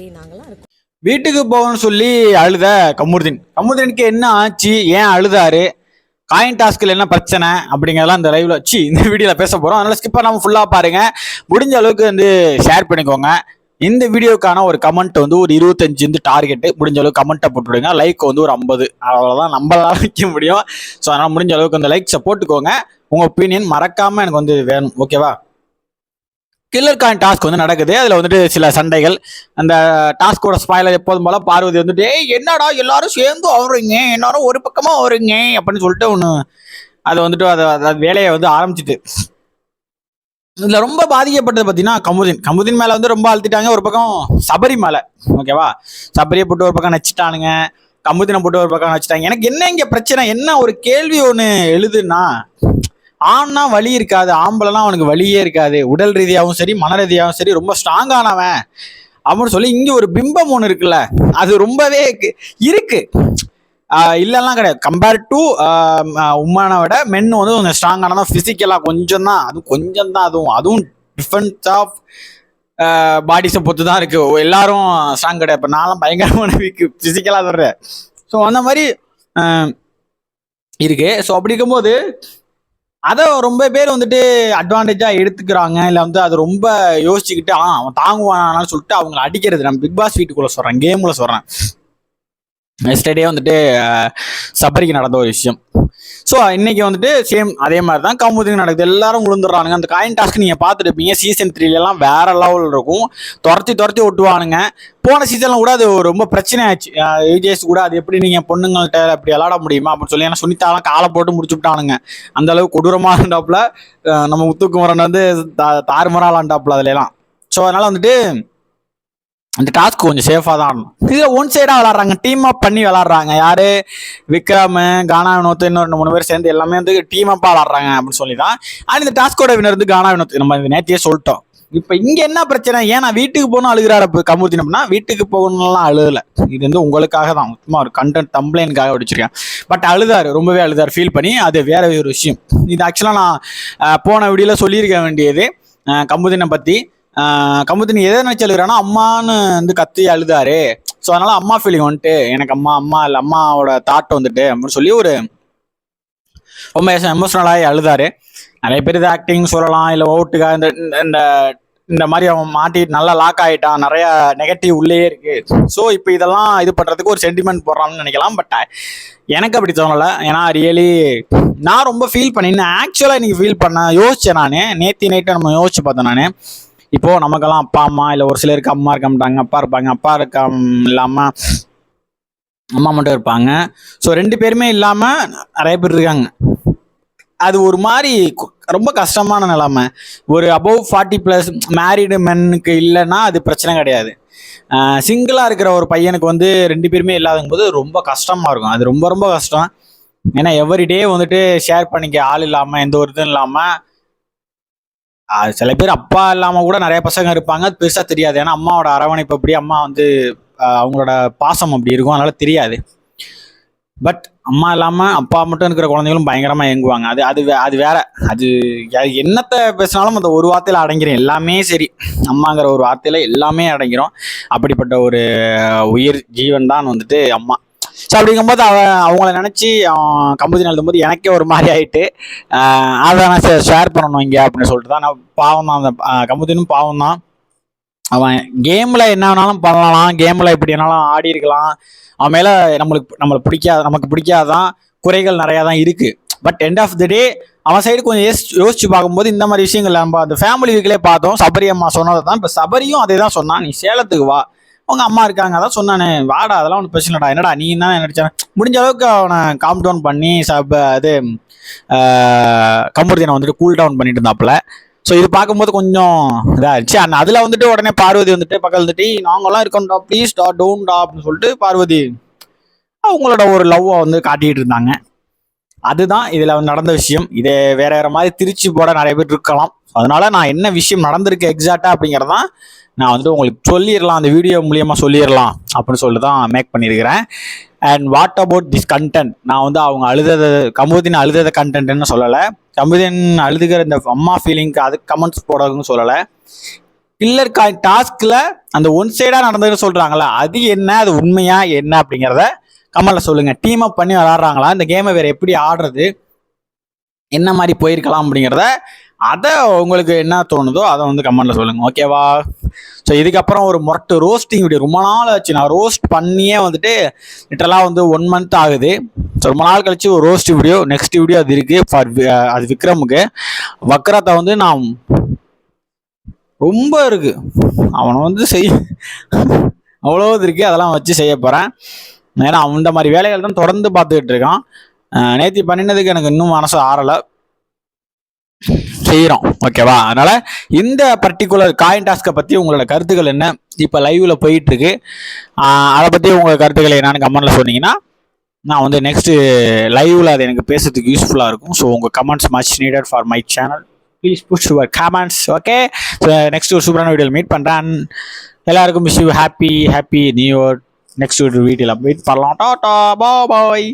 ஏய் நாங்களாம் இருக்கோம். வீட்டுக்கு போகணும்னு சொல்லி அழுத கமுருதீன். கமுருதீனுக்கு என்ன ஆச்சு? ஏன் அழுதாரு? காயின் டாஸ்கில் என்ன பிரச்சனை? அப்படிங்கிறதெல்லாம் இந்த லைவ்ல வச்சு இந்த வீடியோவில் பேச போகிறோம் அதனால ஸ்கிப் பண்ணாமல் ஃபுல்லாக பாருங்க. முடிஞ்ச அளவுக்கு வந்து ஷேர் பண்ணிக்கோங்க. இந்த வீடியோக்கான ஒரு கமெண்ட் வந்து ஒரு இருபத்தஞ்சு வந்து டார்கெட்டு முடிஞ்ச அளவுக்கு கமெண்ட்டை போட்டுவிடுங்க லைக் வந்து ஒரு ஐம்பது. அவ்வளோதான் நம்மளால வைக்க முடியும். ஸோ அதனால் முடிஞ்ச அளவுக்கு அந்த லைக் சப்போர்ட்டுக்கோங்க உங்கள் ஒப்பீனியன் மறக்காமல் எனக்கு வந்து வேணும். ஓகேவா கில்லர் காயின் டாஸ்க் வந்து நடக்குது. அதில் வந்துட்டு சில சண்டைகள். அந்த டாஸ்கோட ஸ்பாயிலர் எப்போதும் போல பார்வதி வந்துட்டு ஏய் என்னடா எல்லாரும் சேர்ந்து அவருங்க எல்லாரும் ஒரு பக்கமாக அவருங்க அப்படின்னு சொல்லிட்டு ஒன்று அதை வந்துட்டு அதை அதை வேலையை வந்து ஆரம்பிச்சிட்டு. இதில் ரொம்ப பாதிக்கப்பட்டது பார்த்தீங்கன்னா கமுதின். கமுதின் மேலே வந்து ரொம்ப அழுத்திட்டாங்க. ஒரு பக்கம் சபரி மேலே. ஓகேவா சபரியை போட்டு ஒரு பக்கம் நச்சுட்டானுங்க. கமுதினை போட்டு ஒரு பக்கம் நச்சுட்டாங்க. எனக்கு என்ன இங்கே பிரச்சனை? என்ன ஒரு கேள்வி ஒன்று எழுதுன்னா ஆண்னா வலி இருக்காது ஆம்பளைலாம் அவனுக்கு வலியே இருக்காது. உடல் ரீதியாகவும் சரி மன ரீதியாகவும் சரி ரொம்ப ஸ்ட்ராங்கானவன் அப்படின்னு சொல்லி இங்கே ஒரு பிம்பம் ஒன்று இருக்குல்ல அது ரொம்பவே இருக்கு- இல்லைலாம் கிடையாது. கம்பேர் டு உமனை விட மென் வந்து கொஞ்சம் ஸ்ட்ராங்கானதா ஃபிசிக்கலாக கொஞ்சம் தான். அதுவும் கொஞ்சம் தான் அதுவும். அதுவும் டிஃபரன்ஸ் ஆஃப் பாடிஸை பொறுத்து தான் இருக்குது எல்லாரும் ஸ்ட்ராங் கிடையாது. இப்போ நான்லாம் பயங்கரமான வீக்கு ஃபிசிக்கலாக சொல்கிறேன் ஸோ அந்த மாதிரி இருக்குது இருக்கு. ஸோ அப்படி இருக்கும்போது அதை ரொம்ப பேர் வந்துட்டு அட்வான்டேஜாக எடுத்துக்கிறாங்க. இல்லை வந்து அது ரொம்ப யோசிச்சுக்கிட்டு ஆ அவன் தாங்குவானான்னு சொல்லிட்டு அவங்கள அடிக்கிறது. நம்ம பிக் பாஸ் வீட்டுக்குள்ளே சொல்கிறேன் கேமில் சொல்கிறேன் எஸ்டர்டே வந்துட்டு சபரிக்கு நடந்த ஒரு விஷயம். ஸோ இன்னைக்கு வந்துட்டு சேம் அதே மாதிரி தான் கமுதிக்கு நடக்குது. எல்லாரும் விழுந்துடுறானுங்க அந்த காயின் டாஸ்க் நீங்கள் பார்த்துருப்பீங்க. சீசன் த்ரீலாம் வேற லெவல் இருக்கும். துரத்தி துரத்தி ஒட்டுவானுங்க. போன சீசனில் கூட அது ரொம்ப பிரச்சனை ஆச்சு. ஏஜேஸ் கூட அது எப்படி நீங்கள் பொண்ணுங்கள்ட்ட அப்படி விளாட முடியுமா அப்படின்னு சொல்லி. ஏன்னா சுனிதாலாம் காலை போட்டு முடிச்சு விட்டானுங்க. அந்த அளவுக்கு கொடூரமாக இருந்தாப்புல நம்ம முத்துக்குமரன் வந்து தா- தாறுமாறா விளாண்டாப்புல அதுலலாம். ஸோ அதனால் வந்துட்டு அந்த டாஸ்க் கொஞ்சம் சேஃபாக தான் ஆடணும். இதில் ஒன் சைடாக விளாட்றாங்க டீம் அப் பண்ணி விளாட்றாங்க யார்? விக்ரம் கானா வினோத் இன்னும் ரெண்டு மூணு பேர் சேர்ந்து எல்லாமே வந்து டீம் அப்பாக விளாட்றாங்க அப்படின்னு சொல்லி தான் ஆனால் இந்த டாஸ்கோட வினர் வந்து கானா வினோத். நம்ம இது நேத்தியே சொல்லிட்டோம். இப்போ இங்கே என்ன பிரச்சனை? ஏன் நான் வீட்டுக்கு போகணும் அழுகிறாரு இப்போ கமுத்தின் அப்படின்னா வீட்டுக்கு போகணும்லாம் அழுகலை. இது வந்து உங்களுக்காக தான். சும்மா ஒரு கண்டென்ட் தம்ப்ளைனுக்காக அடிச்சிருக்கேன் பட் அழுதாரு ரொம்பவே அழுதார். ஃபீல் பண்ணி அது வேற ஒரு விஷயம். இது ஆக்சுவலாக நான் போன வீடியோவில் சொல்லியிருக்க வேண்டியது கமுதினை பற்றி கமுதினி எதை நினைச்சு அழுகிறானா அம்மான்னு வந்து கத்தி அழுதாரு. ஸோ அதனால அம்மா ஃபீலிங் வந்துட்டு எனக்கு அம்மா அம்மா இல்லை அம்மாவோட தாட் வந்துட்டு அப்படின்னு சொல்லி ஒரு ரொம்ப எமோஷனலாகி அழுதாரு. நிறைய பேர் இது ஆக்டிங் சொல்லலாம் இல்லை ஓட்டுக்கா இந்த இந்த இந்த மாதிரி அவன் மாட்டி நல்லா லாக் ஆகிட்டான் நிறைய நெகட்டிவ் உள்ளே இருக்கு. ஸோ இப்போ இதெல்லாம் இது பண்ணுறதுக்கு ஒரு சென்டிமெண்ட் போடுறான்னு நினைக்கலாம் பட் எனக்கு அப்படி தோணலை. ஏன்னா ரியலி நான் ரொம்ப ஃபீல் பண்ணினேன் ஆக்சுவலாக இன்னைக்கு ஃபீல் பண்ணேன் யோசிச்சேன் நான். நேத்தி நைட்டு நம்ம யோசிச்சு பார்த்தேன் நான். இப்போ நமக்கெல்லாம் அப்பா அம்மா இல்லை ஒரு சிலருக்கு அம்மா இருக்க மாட்டாங்க அப்பா இருப்பாங்க. அப்பா இருக்க இல்லாமல் அம்மா மட்டும் இருப்பாங்க. ஸோ ரெண்டு பேருமே இல்லாமல் நிறைய பேர் இருக்காங்க. அது ஒரு மாதிரி ரொம்ப கஷ்டமான நிலைமை. ஒரு அபவ் ஃபார்ட்டி ப்ளஸ் மேரிடு மென்னுக்கு இல்லைன்னா அது பிரச்சனை கிடையாது. சிங்கிளாக இருக்கிற ஒரு பையனுக்கு வந்து ரெண்டு பேருமே இல்லாதங்கும்போது ரொம்ப கஷ்டமாக இருக்கும். அது ரொம்ப ரொம்ப கஷ்டம். ஏன்னா எவ்ரிடே வந்துட்டு ஷேர் பண்ணிக்க ஆள் இல்லாமல் எந்த ஒரு இதுவும் இல்லாமல் சில பேர் அப்பா இல்லாமல் கூட நிறைய பசங்க இருப்பாங்க. அது பெருசாக தெரியாது. ஏன்னா அம்மாவோட அரவணைப்பு அப்படி அம்மா வந்து அவங்களோட பாசம் அப்படி இருக்கும். அதனால தெரியாது. பட் அம்மா இல்லாமல் அப்பா மட்டும் இருக்கிற குழந்தைகளும் பயங்கரமாக இயங்குவாங்க அது அது வே- அது வேற. அது என்னத்தை பேசினாலும் அந்த ஒரு வார்த்தையில் அடங்கிரும் எல்லாமே சரி. அம்மாங்கிற ஒரு வார்த்தையில் எல்லாமே அடங்கிரும் அப்படிப்பட்ட ஒரு உயிர் ஜீவன் தான் வந்துட்டு அம்மா. ஸோ அப்படிங்கும்போது அவ அவங்கள நினச்சி கம்பெனி எழுதும்போது எனக்கே ஒரு மாதிரி ஆகிட்டு அதை நான் ஷேர் பண்ணணும் இங்கே அப்படின்னு சொல்லிட்டு தான். நான் பாவம் தான் அந்த கமுதினும் பாவம் தான். அவன் கேமில் என்ன வேணாலும் பண்ணலாம் கேமில் எப்படி வேணாலும் ஆடி இருக்கலாம். அவன் மேலே நம்மளுக்கு நம்மளுக்கு பிடிக்காத நமக்கு பிடிக்காதான் குறைகள் நிறையா தான் இருக்குது but end of the day அவன் சைடு கொஞ்சம் யோசிச்சு யோசிச்சு பார்க்கும்போது இந்த மாதிரி விஷயங்கள் நம்ம அந்த ஃபேமிலி வீக்கிலே பார்த்தோம். சபரி அம்மா சொன்னதை தான் இப்போ சபரியும் அதே தான் சொன்னான். நீ சேலத்துக்கு வா. உங்க அம்மா இருக்காங்க. அதான் சொன்னானே வாடா அதெல்லாம் ஒன்றும் பிரச்சனை என்னடா நீ என்ன நினைச்சேன் முடிஞ்ச அளவுக்கு அவனை காம் டவுன் பண்ணி சப் இது கமுருதினை வந்துட்டு கூல் டவுன் பண்ணிட்டு இருந்தாப்புல. ஸோ இது பார்க்கும்போது கொஞ்சம் இதாகிடுச்சு அண்ட் அதில் வந்துட்டு உடனே பார்வதி வந்துட்டு பக்கம் வந்துட்டு நாங்களாம் இருக்கோம்டா ப்ளீஸ் டா டோன் டா அப்படின்னு சொல்லிட்டு பார்வதி அவங்களோட ஒரு லவ்வை வந்து காட்டிகிட்டு இருந்தாங்க. அதுதான் இதில் நடந்த விஷயம். இதை வேற வேற மாதிரி திருச்சி போட நிறைய பேர் இருக்கலாம். அதனால நான் என்ன விஷயம் நடந்திருக்கு எக்ஸாக்டா அப்படிங்கிறதான் நான் வந்துட்டு உங்களுக்கு சொல்லிடலாம். அந்த வீடியோ மூலியமா சொல்லிடலாம் அப்படின்னு சொல்லிட்டு தான் மேக் பண்ணியிருக்கிறேன். And what about this content நான் வந்து அவங்க அழுதத கமுதின் அழுதத கண்டென்ட்னு சொல்லலை. கமுதின் அழுதுகிற இந்த அம்மா ஃபீலிங்க்கு அது கமெண்ட்ஸ் போடணும்னு சொல்லலை. பில்லர் காயின் டாஸ்க்ல அந்த ஒன் சைடா நடந்ததுன்னு சொல்றாங்களா அது என்ன அது உண்மையா என்ன அப்படிங்கிறத கமெண்ட்ல சொல்லுங்க. டீம் அப் பண்ணி விளாடுறாங்களா இந்த கேமை வேற எப்படி ஆடுறது? என்ன மாதிரி போயிருக்கலாம் அப்படிங்கிறத அதை உங்களுக்கு என்ன தோணுதோ அதை வந்து கமெண்ட்ல சொல்லுங்க. ஓகேவா ஸோ இதுக்கப்புறம் ஒரு மொரட்டு ரோஸ்டிங் வீடியோ ரொம்ப நாள் ஆச்சு. நான் ரோஸ்ட் பண்ணியே வந்துட்டு லிட்டரலாக வந்து ஒன் மந்த் ஆகுது. ஸோ ரொம்ப நாள் கழிச்சு ஒரு ரோஸ்ட் வீடியோ நெக்ஸ்ட் வீடியோ அது இருக்கு ஃபார் அது விக்ரமுக்கு. வக்ரத்தை வந்து நான் ரொம்ப இருக்கு. அவனை வந்து செய் அவ்வளோ இருக்கு. அதெல்லாம் வச்சு செய்ய போகிறேன் ஏன்னா அந்த இந்த மாதிரி வேலைகள் தான் தொடர்ந்து பார்த்துக்கிட்டு இருக்கான். நேற்று பண்ணினதுக்கு எனக்கு இன்னும் மனசு ஆறலை. செய்கிறோம் ஓகேவா அதனால் இந்த பர்டிகுலர் காயின் டாஸ்க்கை பற்றி உங்களோட கருத்துக்கள் என்ன? இப்போ லைவில் போயிட்டுருக்கு. அதை பற்றி உங்கள் கருத்துக்களை என்னென்னு கமெண்ட்டில் சொன்னீங்கன்னா நான் வந்து நெக்ஸ்ட்டு லைவில் அது எனக்கு பேசுறதுக்கு யூஸ்ஃபுல்லாக இருக்கும். ஸோ உங்கள் comments much needed for my channel please push your comments okay next ஒரு சூப்பரான வீடியோவில் மீட் பண்ணுறேன் எல்லாருக்கும் wish you happy happy new year next வீடியோவில் மீட் பண்ணலாம் டாடா பாய்